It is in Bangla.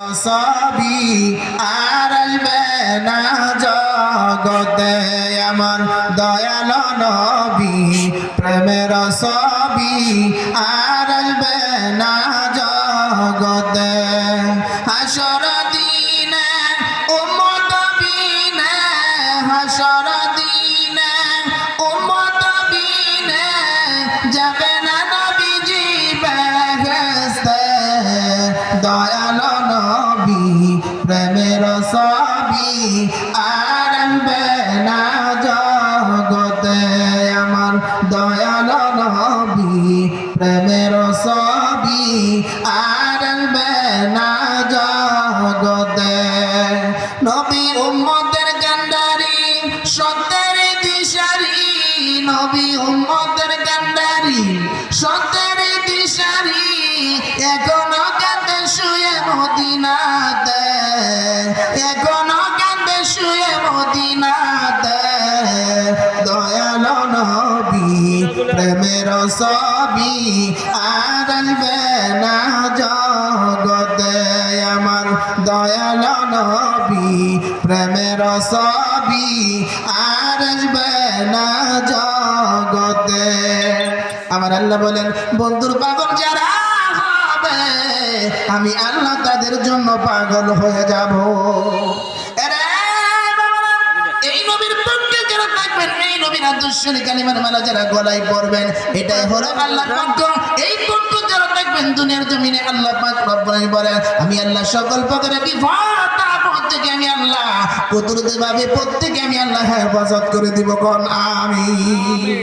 সবই আর না জগতে। আমার দয়াল নবী, প্রেমের সবই আর না জগতে। হাসর দিনে, উম্মত বিনে, হাসর দিনে, উম্মত বিনে যাবে না নবীজি বেহেশতে। দয়াল নবী প্রেমের সবই আনবে না জগতে আমার দয়াল নবী, প্রেমের সবই আনবে না জগতে। নবী উম্মতের কান্ডারি, সত্যের দিশারি। নবী উম্মতের কান্ডারি, সত্যের দয়াল নবী, প্রেমের সবই আর না জগতে। আমার দয়াল নবী, প্রেমের সবই আর না জগতে। আমার আল্লাহ বলেন, বন্ধুর পাগল যারা হবে, আমি আল্লাহ তাদের জন্য পাগল হয়ে যাব। নবীর আদর্শের কালিমার মালা যারা গলায় পড়বেন, এটাই হলো আল্লাহ পক্ষ। এই পক্ষ যারা থাকবেন দুনিয়ার জমিনে আল্লাহ পাক রব্বানি বলেন, আমি আল্লাহ সকল প্রকারের বিপদ আপদ থেকে আমি আল্লাহ কুদরতি ভাবে প্রত্যেকে আমি আল্লাহ হেফাজত করে দিব, কোন আমি